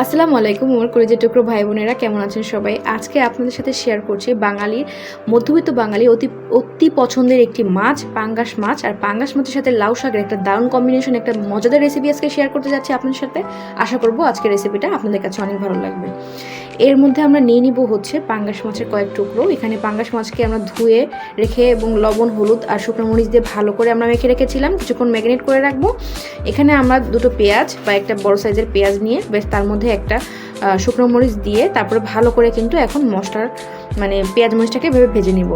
আসসালামু আলাইকুম আমার কলেজের টুকরো ভাই বোনেরা, কেমন আছেন সবাই? আজকে আপনাদের সাথে শেয়ার করছি বাঙালির, মধ্যবিত্ত বাঙালি অতি অতি পছন্দের একটি মাছ, পাঙ্গাস মাছ। আর পাঙ্গাস মাছের সাথে লাউ শাকের একটা দারুণ কম্বিনেশন একটা মজাদার রেসিপি আজকে শেয়ার করতে যাচ্ছি আপনাদের সাথে। আশা করব আজকের রেসিপিটা আপনাদের কাছে অনেক ভালো লাগবে। এর মধ্যে আমরা নিয়ে নিব হচ্ছে পাঙ্গাস মাছের কয়েক টুকরো। এখানে পাঙ্গাস মাছকে আমরা ধুয়ে রেখে এবং লবণ, হলুদ আর শুকনো মরিচ দিয়ে ভালো করে আমরা মেখে রেখেছিলাম। কিছুক্ষণ ম্যাগনেট করে রাখব। এখানে আমরা দুটো পেঁয়াজ বা একটা বড় সাইজের পেঁয়াজ নিয়ে বেশ তার মধ্যে একটা শুকনো মরিচ দিয়ে তারপরে ভালো করে কিন্তু এখন মশলার মানে পেঁয়াজ মরিচটাকে ভেবে ভেজে নিব।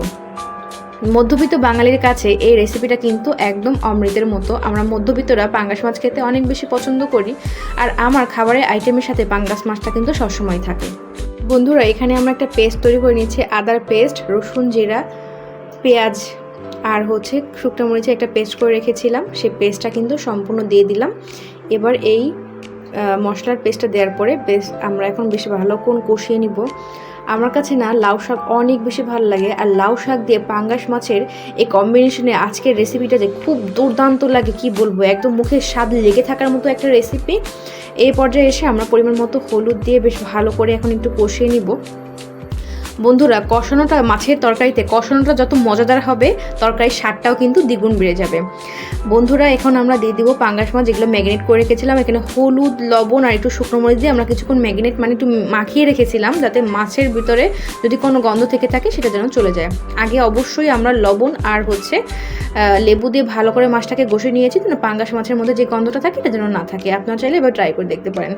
মধ্যবিত্ত বাঙালির কাছে এই রেসিপিটা কিন্তু একদম অমৃতের মতো। আমরা মধ্যবিত্তরা পাঙ্গাস মাছ খেতে অনেক বেশি পছন্দ করি আর আমার খাবারের আইটেমের সাথে পাঙ্গাস মাছটা কিন্তু সবসময় থাকে। বন্ধুরা, এখানে আমরা একটা পেস্ট তৈরি করে নিচ্ছি আদার পেস্ট রসুন জিরা, পেঁয়াজ আর হচ্ছে শুকনো মরিচে একটা পেস্ট করে রেখেছিলাম। সেই পেস্টটা কিন্তু সম্পূর্ণ দিয়ে দিলাম। এবার এই মশলার পেস্টটা দেওয়ার পরে বেশ আমরা এখন বেশি ভালো কোন কষিয়ে নিব। আমার কাছে না লাউ শাক অনেক বেশি ভালো লাগে, আর লাউ শাক দিয়ে পাঙ্গাস মাছের এই কম্বিনেশনে আজকের রেসিপিটা যে খুব দুর্দান্ত লাগে, কি বলব? একদম মুখের স্বাদ লেগে থাকার মতো একটা রেসিপি এই পর্যায়ে এসে আমরা পরিমাণ মতো হলুদ দিয়ে বেশ ভালো করে এখন একটু কষিয়ে নিব। বন্ধুরা, কষানোটা মাছের তরকারিতে, কষানোটা যত মজাদার হবে, তরকারির স্বাদটাও কিন্তু দ্বিগুণ বেড়ে যাবে। বন্ধুরা, এখন আমরা দিয়ে দিব পাঙ্গাস মাছ, যেগুলো ম্যাগনেট করে রেখেছিলাম। এখানে হলুদ, লবণ আর একটু শুকনো মরিচ দিয়ে আমরা কিছুক্ষণ ম্যাগনেট মানে একটু মাখিয়ে রেখেছিলাম, যাতে মাছের ভিতরে যদি কোনো গন্ধ থেকে থাকে, সেটা যেন চলে যায়। আগে অবশ্যই আমরা লবণ আর হচ্ছে লেবু দিয়ে ভালো করে মাছটাকে ঘষে নিয়েছি, যেন পাঙ্গাস মাছের মধ্যে যে গন্ধটা থাকে, এটা যেন না থাকে। আপনারা চাইলে এবার ট্রাই করে দেখতে পারেন।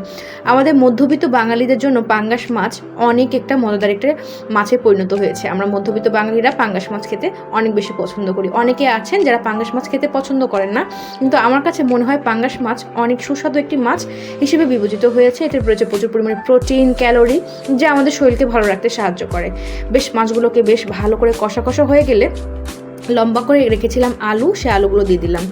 আমাদের মধ্যবিত্ত বাঙালিদের জন্য পাঙ্গাস মাছ অনেক একটা মজাদার একটা মাছে পরিণত হয়েছে। আমরা মধ্যবিত্ত বাঙালিরা পাঙ্গাস মাছ খেতে অনেক বেশি পছন্দ করি। অনেকে আছেন যারা পাঙ্গাস মাছ খেতে পছন্দ করেন না, কিন্তু আমার কাছে মনে হয় পাঙ্গাস মাছ অনেক সুস্বাদু একটি মাছ হিসেবে বিবেচিত হয়েছে। এতে রয়েছে প্রচুর পরিমাণে প্রোটিন, ক্যালোরি, যা আমাদের শরীরকে ভালো রাখতে সাহায্য করে। বেশ, মাছগুলোকে বেশ ভালো করে কষা কষা হয়ে গেলে লম্বা করে রেখেছিলাম আলু, সে আলুগুলো দিয়ে দিলাম।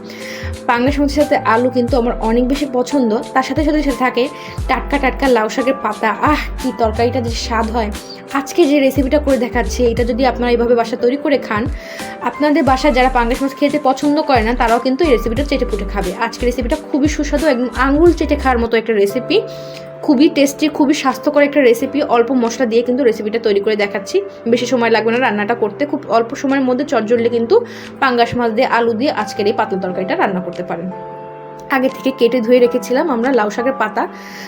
পাঙ্গাস মাছের সাথে আলু কিন্তু আমার অনেক বেশি পছন্দ। তার সাথে সাথে সাথে থাকে টাটকা টাটকা লাউ শাকের পাতা। আহ, কি তরকারিটা যে স্বাদ হয়। আজকে যে রেসিপিটা করে দেখাচ্ছি, এটা যদি আপনারা এইভাবে বাসা তৈরি করে খান, আপনাদের বাসায় যারা পাঙ্গাস মাছ খেতে পছন্দ করে না, তারাও কিন্তু এই রেসিপিটা চেটে পুটে খাবে। আজকে রেসিপিটা খুবই সুস্বাদু, একদম আঙুল চেটে খাওয়ার মতো একটা রেসিপি খুবই টেস্টি খুবই স্বাস্থ্যকর একটা রেসিপি অল্প মশলা দিয়ে কিন্তু রেসিপিটা তৈরি করে দেখাচ্ছি। বেশি সময় লাগবে না রান্নাটা করতে, খুব অল্প সময়ের মধ্যে চটজললে কিন্তু পাঙ্গাস মাছ দিয়ে আলু দিয়ে আজকের এই পাতল তরকারিটা রান্না করতে পারেন। আগে থেকে কেটে ধুয়ে রেখেছিলাম আমরা লাউ শাকের পাতা।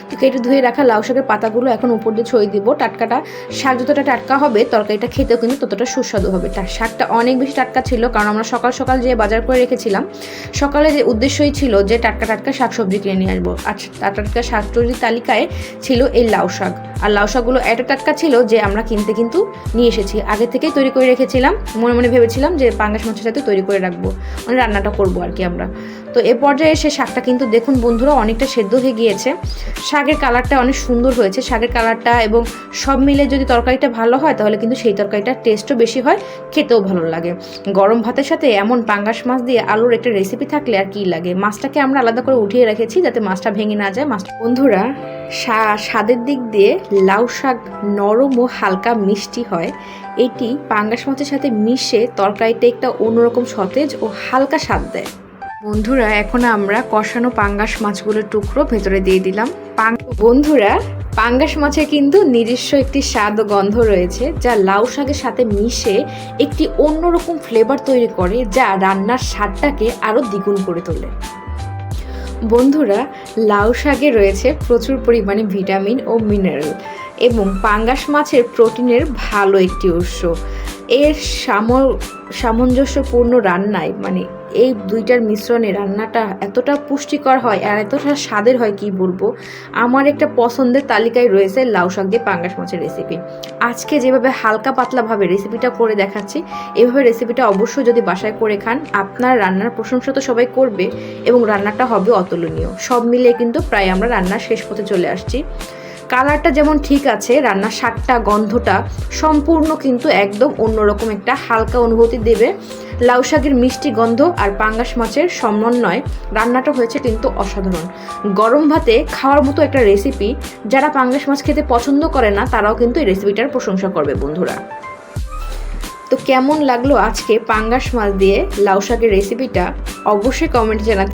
তো কেটে ধুয়ে রাখা লাউ শাকের পাতাগুলো এখন উপর দিয়ে ছড়িয়ে দিব। টাটকাটা শাক যতটা টাটকা হবে, তরকারিটা খেতেও কিন্তু ততটা সুস্বাদু হবে। তার শাকটা অনেক বেশি টাটকা ছিল, কারণ আমরা সকাল সকাল যে বাজার করে রেখেছিলাম, সকালে যে উদ্দেশ্যই ছিল যে টাটকা টাটকা শাক সবজি কিনে নিয়ে আসব। আর টাটকা টাটকা শাক সবজির তালিকায় ছিল এই লাউ শাক। আর লাউ শাকগুলো এত টাটকা ছিল যে আমরা কিনতে কিন্তু নিয়ে এসেছি। আগে থেকেই তৈরি করে রেখেছিলাম, মনে মনে ভেবেছিলাম যে পাঙ্গাস মাছের সাথে তৈরি করে রাখব। মানে রান্নাটা করব আর কি আমরা। তো এ পর্যায়ে এসে শাকটা কিন্তু দেখুন বন্ধুরা অনেকটা সেদ্ধ হয়ে গিয়েছে। শাকের কালারটা অনেক সুন্দর হয়েছে। শাকের কালারটা এবং সব মিলে যদি তরকারিটা ভালো হয়, তাহলে কিন্তু সেই তরকারিটার টেস্টও বেশি হয়, খেতেও ভালো লাগে। গরম ভাতের সাথে এমন পাঙ্গাস মাছ দিয়ে আলুর একটা রেসিপি থাকলে আর কি লাগে? মাছটাকে আমরা আলাদা করে উঠিয়ে রেখেছি যাতে মাছটা ভেঙে না যায়। মাছটা বন্ধুরা স্বা- স্বাদের দিক দিয়ে লাউ শাক নরম ও হালকা মিষ্টি হয়। এটি পাঙ্গাস মাছের সাথে মিশে তরকারিতে একটা অন্যরকম সতেজ ও হালকা স্বাদ দেয়। বন্ধুরা, এখন আমরা কষানো পাঙ্গাস মাছগুলোর টুকরো ভেতরে দিয়ে দিলাম। বন্ধুরা, পাঙ্গাস মাছের কিন্তু নিজস্ব একটি স্বাদ ও গন্ধ রয়েছে, যা লাউ শাকের সাথে মিশে একটি অন্যরকম ফ্লেভার তৈরি করে, যা রান্নার স্বাদটাকে আরও দ্বিগুণ করে তোলে। বন্ধুরা, লাউ শাকে রয়েছে প্রচুর পরিমাণে ভিটামিন ও মিনারেল এবং পাঙ্গাস মাছের প্রোটিনের ভালো একটি উৎস। এর সাম সামঞ্জস্যপূর্ণ রান্নায় মানে এই দুইটার মিশ্রণে রান্নাটা এতটা পুষ্টিকর হয় আর এতটা স্বাদের হয় কি বলব? আমার একটা পছন্দের তালিকায় রয়েছে লাউ শাক দিয়ে পাঙ্গাস মাছের রেসিপি আজকে যেভাবে হালকা পাতলাভাবে রেসিপিটা করে দেখাচ্ছি, এভাবে রেসিপিটা অবশ্যই যদি বাসায় করে খান, আপনার রান্নার প্রশংসা তো সবাই করবে এবং রান্নাটা হবে অতুলনীয়। সব মিলিয়ে কিন্তু প্রায় আমরা রান্নার শেষ পথে চলে আসছি। কালারটা যেমন ঠিক আছে, রান্নার স্বাদটা, গন্ধটা সম্পূর্ণ কিন্তু একদম অন্যরকম একটা হালকা অনুভূতি দেবে। লাউ শাকের মিষ্টি গন্ধ আর পাঙ্গাস মাছের সমন্বয় রান্নাটা হয়েছে কিন্তু অসাধারণ। গরম ভাতে খাওয়ার মতো একটা রেসিপি যারা পাঙ্গাস মাছ খেতে পছন্দ করে না, তারাও কিন্তু এই রেসিপিটার প্রশংসা করবে বন্ধুরা। তো কেমন লাগল আজকে পাঙ্গাস মাছ দিয়ে লাউ শাকের রেসিপিটা অবশ্যই কমেন্ট জানাতে